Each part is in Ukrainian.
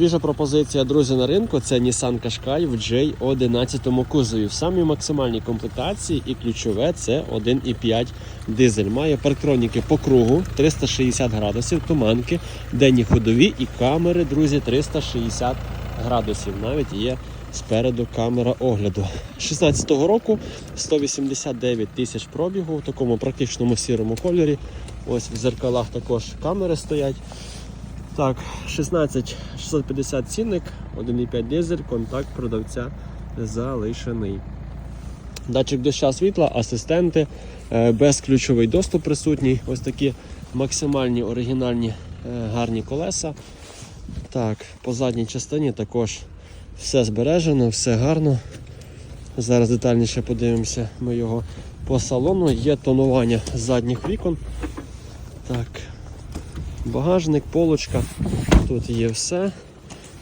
Свіжа пропозиція, друзі, на ринку це Nissan Qashqai в J11 кузові. В самій максимальній комплектації і ключове це 1,5 дизель. Має парктроніки по кругу 360 градусів, туманки, денні ходові і камери, друзі, 360 градусів. Навіть є спереду камера огляду. 16-го року 189 тисяч пробігу в такому практичному сірому кольорі. Ось в зеркалах також камери стоять. Так, 16 650 цінник, 1,5 дизель, контакт продавця залишений. Датчик доща світла, асистенти, е, безключовий доступ присутній. Ось такі максимальні оригінальні е, гарні колеса. Так, по задній частині також все збережено, все гарно. Зараз детальніше подивимося ми його по салону. Є тонування задніх вікон. Так, багажник, полочка. Тут є все.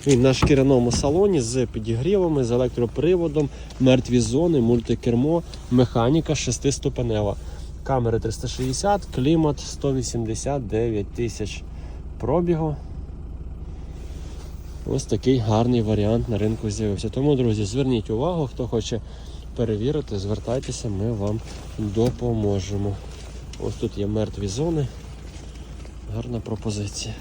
Він на шкіряному салоні з підігрівами, з електроприводом, мертві зони, мультикермо, механіка шестиступенева. Камери 360, клімат 189 тисяч пробігу. Ось такий гарний варіант на ринку з'явився. Тому, друзі, зверніть увагу, хто хоче перевірити, звертайтеся, ми вам допоможемо. Ось тут є мертві зони. Гарна пропозиція.